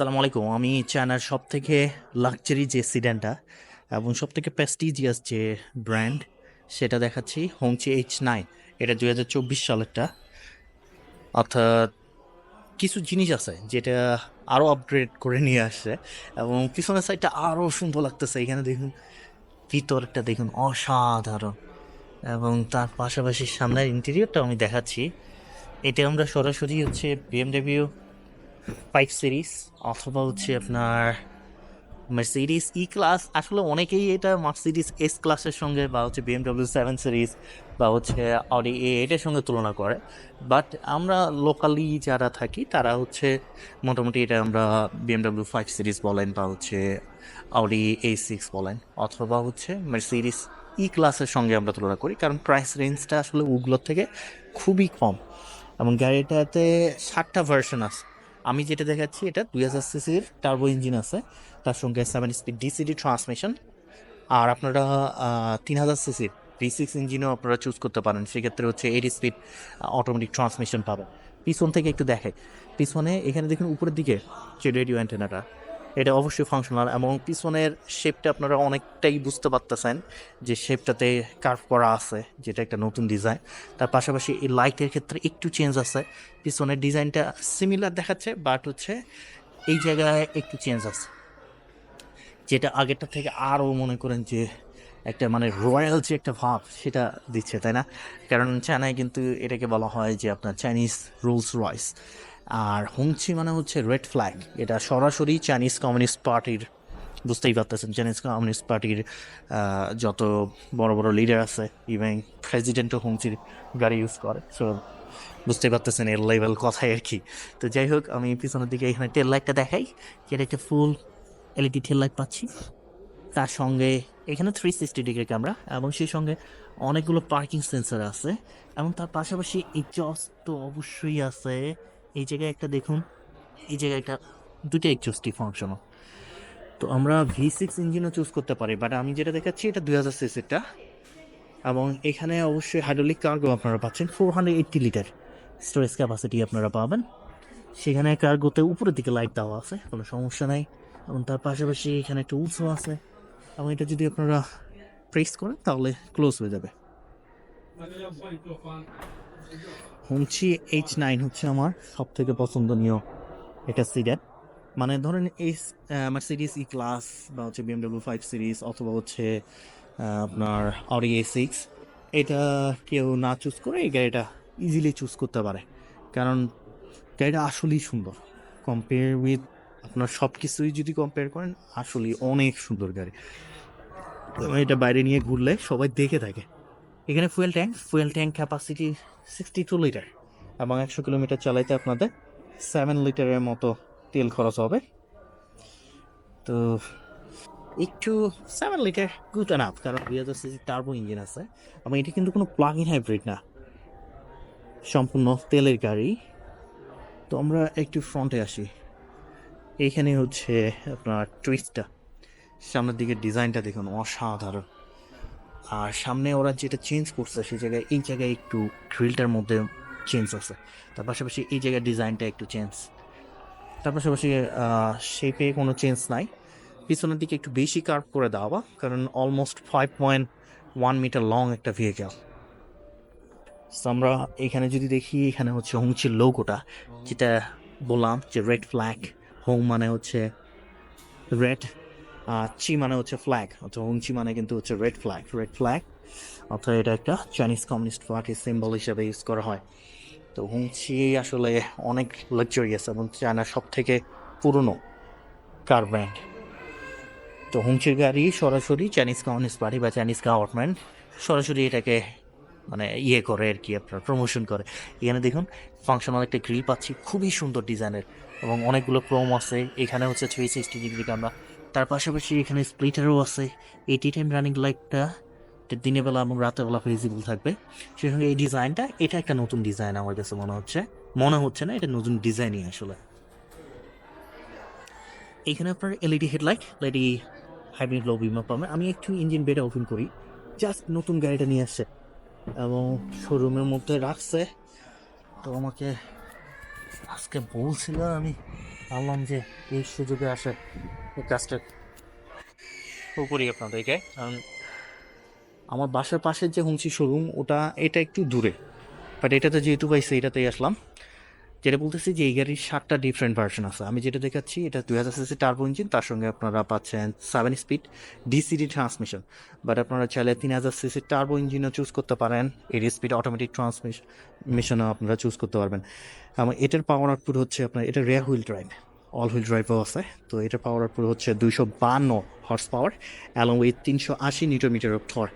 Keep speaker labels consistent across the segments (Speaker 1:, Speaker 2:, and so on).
Speaker 1: আসসালামু আলাইকুম। আমি চায়নার সব থেকে লাক্সারি যে সিডানটা এবং সব থেকে প্রেস্টিজিয়াস যে ব্র্যান্ড সেটা দেখাচ্ছি হোংচি এইচ নাইন এটা দুই হাজার চব্বিশ সালেরটা। অর্থাৎ কিছু জিনিস আছে যেটা আরও আপগ্রেড করে নিয়ে আসছে এবং পিছনের সাইডটা আরও সুন্দর লাগতেছে। এখানে দেখুন, ভিতরটা দেখুন অসাধারণ এবং তার পাশাপাশি সামনের ইন্টেরিয়রটা আমি দেখাচ্ছি। এটা আমরা সরাসরি হচ্ছে বিএমডব্লিউ ফাইভ সিরিজ অথবা হচ্ছে আপনার মার্সিডিস ই ক্লাস আসলে অনেকেই এটা মার্সিডিস এস ক্লাসের সঙ্গে বা হচ্ছে বিএমডব্লিউ সেভেন সিরিজ বা হচ্ছে অডি এ এটার সঙ্গে তুলনা করে। বাট আমরা লোকালি যারা থাকি, তারা হচ্ছে মোটামুটি এটা আমরা বিএমডব্লিউ ফাইভ সিরিজ বলেন বা হচ্ছে অডি এ সিক্স বলেন, অথবা হচ্ছে মার্সিডিস ই ক্লাসের সঙ্গে আমরা তুলনা করি, কারণ প্রাইস রেঞ্জটা আসলে ওগুলোর থেকে খুবই কম। এবং গাড়িটাতে ষাটটা ভার্সন আছে। আমি যেটা দেখাচ্ছি, এটা দুই হাজার সিসির টার্বো ইঞ্জিন আছে। তার সঙ্গে সেভেন স্পিড ডিসিডি ট্রান্সমিশন আর আপনারা তিন হাজার সিসির ভি সিক্স ইঞ্জিনও আপনারা চুজ করতে পারেন। সেক্ষেত্রে হচ্ছে এইট স্পিড অটোমেটিক ট্রান্সমিশন পাবেন। পিছন থেকে একটু দেখে পিছনে এখানে দেখুন, উপরের দিকে যে রেডিও অ্যান্টেনাটা এটা অবশ্যই ফাংশনাল এবং পিছনের শেপটা আপনারা অনেকটাই বুঝতে পারতেছেন যে শেপটাতে কার্ভ করা আছে, যেটা একটা নতুন ডিজাইন তার পাশাপাশি এই লাইটের ক্ষেত্রে একটু চেঞ্জ আছে। পিছনের ডিজাইনটা সিমিলার দেখাচ্ছে বাট হচ্ছে এই জায়গায় একটু চেঞ্জ আছে। যেটা আগেরটা থেকে আরও মনে করেন যে একটা মানে রয়্যাল যে একটা ভাব, সেটা দিচ্ছে, তাই না? কারণ চায়নায় কিন্তু এটাকে বলা হয় যে আপনার চাইনিজ রুলস রয়েস আর হুংচি মানে হচ্ছে রেড ফ্ল্যাগ। এটা সরাসরি চাইনিজ কমিউনিস্ট পার্টির, বুঝতেই পারতেছেন, চাইনিজ কমিউনিস্ট পার্টির যত বড় বড় লিডার আছে ইভেন প্রেসিডেন্টও হুংচির গাড়ি ইউজ করে। সো বুঝতেই পারতেছেন এর লেভেল কথাই আর কি। তো যাই হোক, আমি পিছনের দিকে এখানে টেল লাইটটা দেখাই। যেটা একটা ফুল এলইডি টেল লাইট পাচ্ছি। তার সঙ্গে এখানে থ্রি সিক্সটি ডিগ্রি ক্যামেরা এবং সেই সঙ্গে অনেকগুলো পার্কিং সেন্সার আছে এবং তার পাশাপাশি এক্সস্ট তো অবশ্যই আছে। এই জায়গায় একটা দেখুন, এই জায়গায় একটা দুটো এক্সস্টই ফাংশনও তো আমরা ভি সিক্স ইঞ্জিনও চুজ করতে পারি বাট আমি যেটা দেখাচ্ছি এটা দুই হাজার সিসিটা এবং এখানে অবশ্যই হাইড্রোলিক কার্গো আপনারা পাচ্ছেন four hundred eighty litre storage capacity আপনারা পাবেন। সেখানে কার্গোতে উপরের দিকে লাইট দেওয়া আছে, কোনো সমস্যা নাই। এবং তার পাশাপাশি এখানে একটা উৎসব আছে। এবং এটা যদি আপনারা প্রেস করেন তাহলে ক্লোজ হয়ে যাবে। হুমচি এইচ নাইন হচ্ছে আমার সব থেকে পছন্দনীয় একটা সিডান মানে ধরেন এই মার্সিডিস ই ক্লাস বা হচ্ছে বিএমডব্লিউ ফাইভ সিরিজ অথবা হচ্ছে আপনার অডি এ সিক্স এটা কেউ না চুজ করে এই গাড়িটা ইজিলি চুজ করতে পারে। কারণ গাড়িটা আসলেই সুন্দর। কম্পেয়ার উইথ আপনার সব কিছুই যদি কম্পেয়ার করেন, আসলেই অনেক সুন্দর গাড়ি। এটা বাইরে নিয়ে ঘুরলে সবাই দেখে থাকে। এখানে fuel tank fuel tank capacity sixty two litre এবং একশো কিলোমিটার চালাইতে আপনাদের সেভেন লিটারের মতো তেল খরচ হবে। তো একটু সেভেন লিটার গুড আপ কারণ দুই হাজার সিসি টার্বো ইঞ্জিন আছে। এবং এটি কিন্তু কোনো প্লাগ ইন হাইব্রিড না। সম্পূর্ণ তেলের গাড়ি। তো আমরা একটু ফ্রন্টে আসি। এইখানে হচ্ছে আপনার টুইস্টটা সামনের দিকে ডিজাইনটা দেখুন, অসাধারণ। আর সামনে ওরা যেটা চেঞ্জ করছে, সেই জায়গায়, এই জায়গায় একটু গ্রিলটার মধ্যে চেঞ্জ আছে। তার পাশাপাশি এই জায়গায় ডিজাইনটা একটু চেঞ্জ তার পাশাপাশি শেপে কোনো চেঞ্জ নাই। পিছনের দিকে একটু বেশি কার্ভ করে দেওয়া কারণ almost five point one metre long একটা ভেহিকেল আমরা এখানে যদি দেখি, এখানে হচ্ছে হুংচির লোগোটা যেটা বললাম যে রেড ফ্ল্যাগ হোম মানে হচ্ছে রেড চি মানে হচ্ছে ফ্ল্যাগ অথবা হুংচি মানে কিন্তু হচ্ছে রেড ফ্ল্যাগ রেড ফ্ল্যাগ অর্থাৎ এটা একটা চাইনিজ কমিউনিস্ট পার্টির সিম্বল হিসেবে ইউজ করা হয়। তো হুংচি আসলে অনেক লাক্সারিয়াস এবং চায়নার সব থেকে পুরনো কার ব্র্যান্ড তো হুংচির গাড়ি সরাসরি চাইনিজ কমিউনিস্ট পার্টি বা চাইনিজ গভর্নমেন্ট সরাসরি এটাকে মানে ইয়ে করে আর কি, আপনার প্রমোশন করে। এখানে দেখুন ফাংশনাল একটা গ্রিল পাচ্ছি, খুবই সুন্দর ডিজাইনের এবং অনেকগুলো ক্রোম আছে। এখানে হচ্ছে থ্রি সিক্সটি ডিগ্রি ক্যামেরা তার পাশাপাশি এখানে স্প্লিটারও আছে। এইটি টাইম রানিং লাইটটা দিনের বেলা এবং রাতের বেলা ভিজিবল থাকবে। সেই সঙ্গে এই ডিজাইনটা এটা একটা নতুন ডিজাইন আমার কাছে মনে হচ্ছে। মনে হচ্ছে না, এটা নতুন ডিজাইনই আসলে। এখানে আপনার LED headlight LED hybrid low beam পাবেন আমি একটু ইঞ্জিন বেটা ওপেন করি। জাস্ট নতুন গাড়িটা নিয়ে আসছে। এবং শোরুমের মধ্যে রাখছে। তো আমাকে আজকে বলছিল, আমি ভাবলাম যে এই সুযোগে আসে। এই কাজটা করি আপনাদেরকে, কারণ আমার বাসার পাশের যে হুমসি শোরুম ওটা, এটা একটু দূরে। বাট এটাতে যেহেতু পাইছি এটাতেই আসলাম। যেটা বলতেছি যে এই গাড়ির সাতটা ডিফারেন্ট ভার্সন আছে। আমি যেটা দেখাচ্ছি, এটা দুই হাজার সিসি টার্বো ইঞ্জিন তার সঙ্গে আপনারা পাচ্ছেন seven speed DCD transmission but আপনারা চাইলে তিন হাজার সিসি টার্বো ইঞ্জিনও চুজ করতে পারেন। এইট স্পিড অটোমেটিক ট্রান্সমিশনও আপনারা চুজ করতে পারবেন। এবং এটার পাওয়ার আউটপুট হচ্ছে আপনার, এটা rear wheel drive all wheel ড্রাইভও আছে। তো এটার পাওয়ার আউটপুট হচ্ছে দুইশো বান্ন হর্স পাওয়ার অ্যালং উইথ তিনশো আশি নিউটন মিটার অফ থর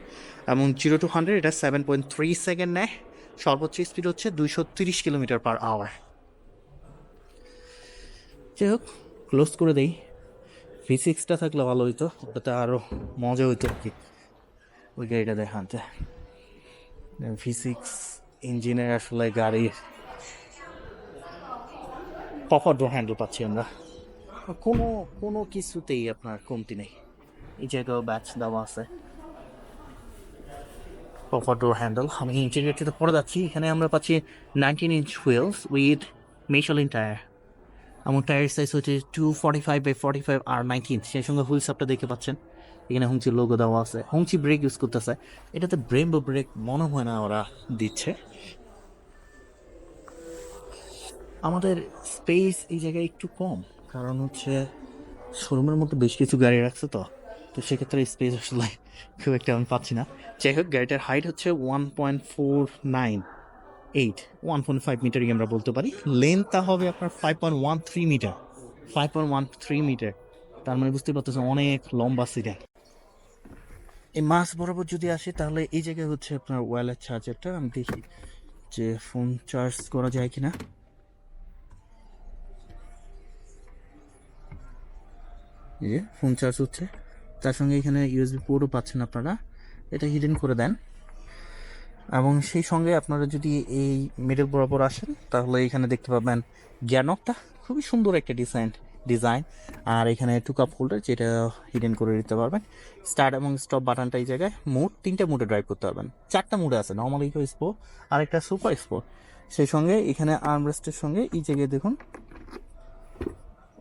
Speaker 1: এবং জিরো টু হান্ড্রেড এটা সেভেন পয়েন্ট থ্রি সেকেন্ড নেয়। সর্বোচ্চ স্পিড হচ্ছে দুইশো তিরিশ কিলোমিটার পার আওয়ার যাই হোক ক্লোজ করে দেই। ভি সিক্সটা থাকলে ভালো হইতো, ওটাতে আরও মজা হইতো আর কি। ওই গাড়িটা দেখাতে ভি সিক্স ইঞ্জিনের আসলে গাড়ির প্রপার ডোর হ্যান্ডেল পাচ্ছি আমরা কোনো কোনো কিছুতেই আপনার কমতি নেই। এই জায়গাও ব্যাচ দেওয়া আছে। প্রপার ডোর হ্যান্ডেল আমি ইন্টেরিয়রটিতে পরে যাচ্ছি। এখানে আমরা পাচ্ছি nineteen inch wheels with Michelin tyre আমার টায়ার সাইজ হচ্ছে two forty five by forty five R nineteen সেই সঙ্গে হুইল সাপটা দেখতে পাচ্ছেন। এখানে হুংচি লোগো দেওয়া আছে। হুংচি ব্রেক ইউজ করতেছে। এটাতে ব্রেম্বো ব্রেক মনে হয় না ওরা দিচ্ছে। আমাদের স্পেস এই জায়গায় একটু কম। কারণ হচ্ছে শোরুমের মধ্যে বেশ কিছু গাড়ি রাখছে তো। তো সেক্ষেত্রে স্পেস আসলে খুব একটা আমি পাচ্ছি না। যাই হোক, গাড়িটার হাইট হচ্ছে one point four nine eight one point five মিটারই আমরা বলতে পারি। লেন্থটা হবে আপনার five point one three metre five point one three metre তার মানে বুঝতে পারতেছেন, অনেক লম্বা সিরিয়াল এই মাছ বরাবর যদি আসে, তাহলে এই জায়গায় হচ্ছে আপনার ওয়ালেট চার্জারটা আমি দেখি যে ফোন চার্জ করা যায় কিনা। এই যে ফোন চার্জ হচ্ছে। তার সঙ্গে এখানে ইউএসবি পোর্টও পাচ্ছেন আপনারা। এটা হিডেন করে দেন। এবং সেই সঙ্গে আপনারা যদি এই মিডল বরাবর আসেন, তাহলে এখানে দেখতে পাবেন জ্ঞানকটা খুবই সুন্দর একটা ডিজাইন ডিজাইন আর এখানে টু কাপ হোল্ডার যেটা হিডেন করে দিতে পারবেন। স্টার্ট এবং স্টপ বাটনটা এই জায়গায়। মুড তিনটে মুডে ড্রাইভ করতে পারবেন। চারটা মুডে আছে নর্মাল ইকো স্পো আর একটা সুপার স্পো সেই সঙ্গে এখানে আর্মরেস্টের সঙ্গে এই জায়গায় দেখুন,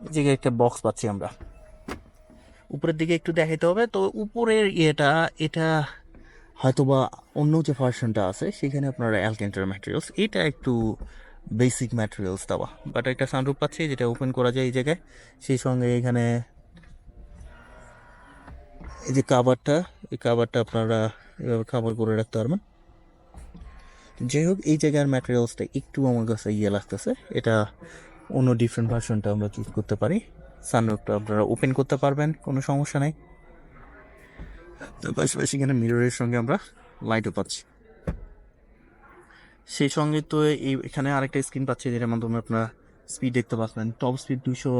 Speaker 1: এই জায়গায় একটা বক্স পাচ্ছি আমরা। উপরের দিকে একটু দেখাইতে হবে। তো উপরের ইয়েটা, এটা হয়তোবা অন্য যে ভার্সনটা আছে, সেখানে আপনার অ্যালকেন্টার ম্যাটেরিয়ালস এটা একটু বেসিক ম্যাটেরিয়ালস দেওয়া। বাট একটা সানরুপ পাচ্ছি, যেটা ওপেন করা যায় এই জায়গায়। সেই সঙ্গে এখানে এই যে কাভারটা এই কাভারটা আপনারা এভাবে কাভার করে রাখতে পারবেন। যাই হোক, এই জায়গার ম্যাটেরিয়ালসটা একটু আমার কাছে ইয়ে লাগতেছে। এটা অন্য ডিফারেন্ট ভার্সনটা আমরা চুজ করতে পারি। সানরুফটা আপনারা ওপেন করতে পারবেন, কোনো সমস্যা নেই। তার পাশাপাশি এখানে মিররের সঙ্গে আমরা লাইটও পাচ্ছি। সেই সঙ্গে তো এই এখানে আরেকটা স্ক্রিন পাচ্ছি, যেটার মাধ্যমে আপনারা স্পিড দেখতে পাচ্ছেন। টপ স্পিড দুশো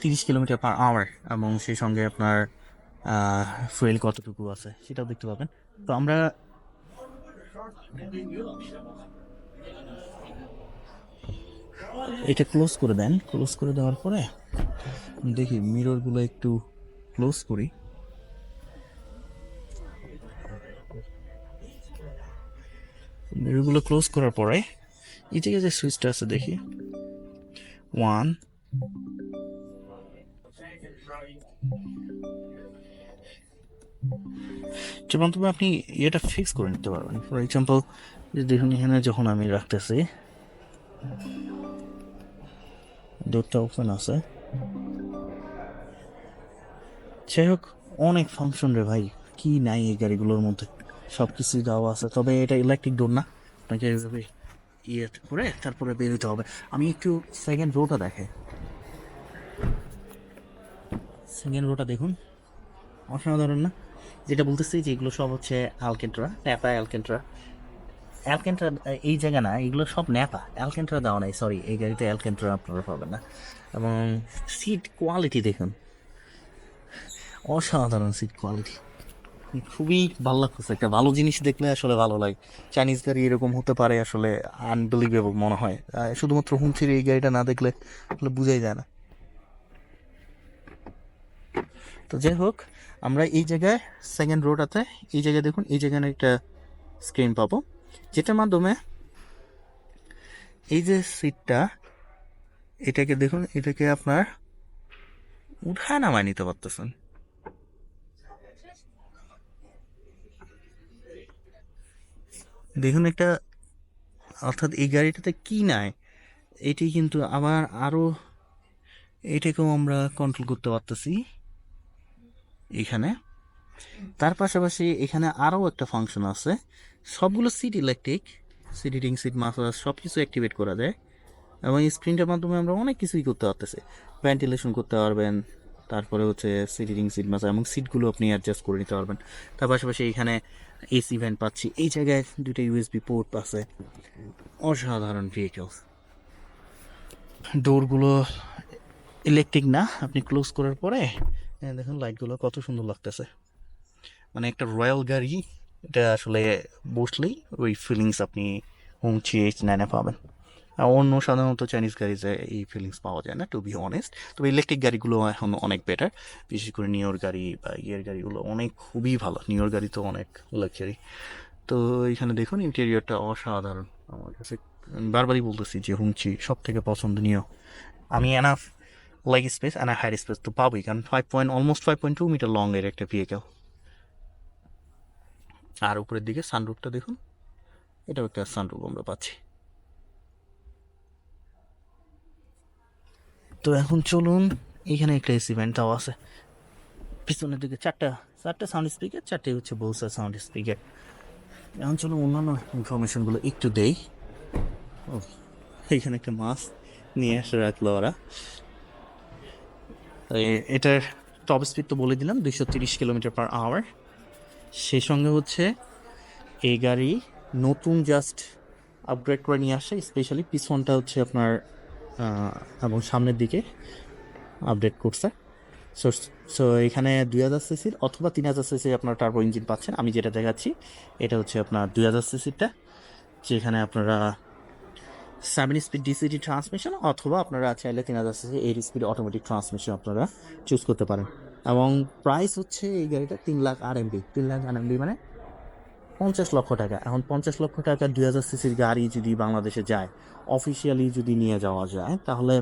Speaker 1: তিরিশ কিলোমিটার পার আওয়ার, এবং সেই সঙ্গে আপনার ফুয়েল কতটুকু আছে, সেটাও দেখতে পাবেন। তো আমরা এটা ক্লোজ করে দেন। ক্লোজ করে দেওয়ার পরে দেখি মিররগুলো একটু ক্লোজ করি। মিররগুলো ক্লোজ করার পরে এই জায়গায় যে সুইচটা আছে দেখি। ওয়ান তুমি আপনি ইয়েটা ফিক্স করে নিতে পারবেন। ফর এক্সাম্পল দেখুন এখানে যখন আমি রাখতেছি ডোরটা ওপেন আছে। যাই হোক, অনেক ফাংশন রে ভাই। কি নাই এই গাড়িগুলোর মধ্যে? সব কিছুই দেওয়া আছে। তবে এটা ইলেকট্রিক ডোর না। আপনাকে এইভাবে ইয়ে করে তারপরে বেরোতে হবে। আমি একটু সেকেন্ড রোটা দেখে সেকেন্ড রোটা দেখুন। অসাধারণ না? যেটা বলতেছি যে এগুলো সব হচ্ছে অ্যালকেন্ট্রা ন্যাপা অ্যালকেন্ট্রা অ্যালকেন্ট্রা এই জায়গা না, এগুলো সব ন্যাপা অ্যালকেন্ট্রা দেওয়া নাই সরি এই গাড়িতে অ্যালকেন্ট্রা আপনারা পাবেন না। এবং সিট কোয়ালিটি দেখুন। অসাধারণ সিট কোয়ালিটি খুবই ভালো লাগতেছে। একটা ভালো জিনিস দেখলে আসলে ভালো লাগে। চাইনিজ গাড়ি এরকম হতে পারে আসলে আনবিলিভেবল মনে হয়। শুধুমাত্র হুমছির এই গাড়িটা না দেখলে আসলে বোঝাই যায় না। তো যাই হোক, আমরা এই জায়গায় সেকেন্ড রোডাতে এই জায়গায় দেখুন, এই জায়গায় একটা স্ক্রিন পাবো, যেটার মাধ্যমে এই যে সিটটা এটাকে দেখুন, এটাকে আপনার উঠায় নামায় নিতে পারতেছেন। দেখুন একটা, অর্থাৎ এই গাড়িটাতে কি নাই, এটি কিন্তু আবার আরও এটাকেও আমরা কন্ট্রোল করতে পারতেছি এখানে। তার পাশাপাশি এখানে আরও একটা ফাংশন আছে, সবগুলো seat electric seat heating seat massage সব কিছু অ্যাক্টিভেট করা যায়। এবং স্ক্রিনটার মাধ্যমে আমরা অনেক কিছুই করতে পারতেছি। ভেন্টিলেশন করতে পারবেন, তারপরে হচ্ছে সিট হিটিং সিট মাসাজ এবং সিটগুলো আপনি অ্যাডজাস্ট করে নিতে পারবেন। তার পাশাপাশি এখানে এসি ভ্যান পাচ্ছি। এই জায়গায় দুটো ইউএসবি পোর্ট আছে। অসাধারণ ভেহিকেলস ডোরগুলো ইলেকট্রিক না, আপনি ক্লোজ করার পরে দেখুন লাইটগুলো কত সুন্দর লাগতেছে। মানে একটা রয়্যাল গাড়ি, এটা আসলে বসলেই ওই ফিলিংস আপনি হোম এইচ নাইনে পাবেন। অন্য সাধারণত চাইনিজ গাড়িতে এই ফিলিংস পাওয়া যায় না টু বি অনেস্ট তবে ইলেকট্রিক গাড়িগুলো এখন অনেক বেটার বিশেষ করে নিওর গাড়ি বা ইয়ের গাড়িগুলো অনেক খুবই ভালো। নিওর গাড়ি তো অনেক লাক্সারি তো এখানে দেখুন ইন্টেরিয়রটা অসাধারণ আমার কাছে। বারবারই বলতেছি যে হুমচি সব থেকে পছন্দনীয়। আমি enough leg space and head space তো পাবোই, কারণ five point almost five point two metre long এর একটা ভেহিকেল আর উপরের দিকে সানরুফটা দেখুন, এটাও একটা সানরুফ আমরা পাচ্ছি। তো এখন চলুন, এখানে একটা এসি ভ্যানটাও আছে। পিছনের দিকে চারটা চারটা সাউন্ড স্পিকার চারটে হচ্ছে বৌসা সাউন্ড স্পিকার এখন চলুন অন্যান্য ইনফরমেশনগুলো একটু দেই। ও, এখানে একটা মাছ নিয়ে এসে রাখল ওরা। এটার টপ স্পিড তো বলে দিলাম, দুইশো তিরিশ কিলোমিটার পার আওয়ার সেই সঙ্গে হচ্ছে এই গাড়ি নতুন জাস্ট আপগ্রেড করে নিয়ে আসে স্পেশালি পিছনটা হচ্ছে আপনার এবং সামনের দিকে আপডেট করছে। সো সো এখানে দুই হাজার সিসির অথবা তিন হাজার সিসির আপনার টার্বো ইঞ্জিন পাচ্ছেন। আমি যেটা দেখাচ্ছি, এটা হচ্ছে আপনার দুই হাজার সিসিরটা যেখানে আপনারা সেভেন স্পিড ডিসিটি ট্রান্সমিশন অথবা আপনারা চাইলে তিন হাজার CC eight speed automatic transmission আপনারা চুজ করতে পারেন। এবং প্রাইস হচ্ছে এই গাড়িটা তিন লাখ আর এমবি। তিন লাখ আর এমবি মানে পঞ্চাশ লক্ষ টাকা। এখন পঞ্চাশ লক্ষ টাকা দুই হাজার সিসির গাড়ি যদি বাংলাদেশে যায় অফিসিয়ালি যদি নিয়ে যাওয়া যায়, তাহলে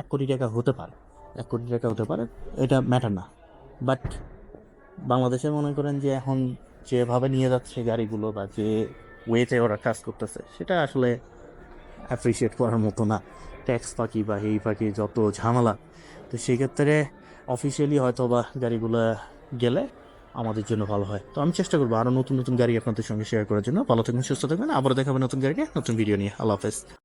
Speaker 1: এক কোটি টাকা হতে পারে। এক কোটি টাকা হতে পারে, এটা ম্যাটার না। বাট বাংলাদেশে মনে করেন যে এখন যেভাবে নিয়ে যাচ্ছে গাড়িগুলো বা যে ওয়েতে ওরা কাজ করতেছে, সেটা আসলে অ্যাপ্রিসিয়েট করার মতো না। ট্যাক্স পাখি বা এই পাখি যত ঝামেলা, তো সেক্ষেত্রে অফিসিয়ালি হয়তো বা গাড়িগুলো গেলে আমাদের জন্য ভালো হয়। তো আমি চেষ্টা করব আরও নতুন নতুন গাড়ি আপনাদের সঙ্গে শেয়ার করার জন্য। ভালো থাকবেন, সুস্থ থাকবেন। আবারও দেখাবেন নতুন গাড়িকে নতুন ভিডিও নিয়ে। আল্লাহ হাফেজ।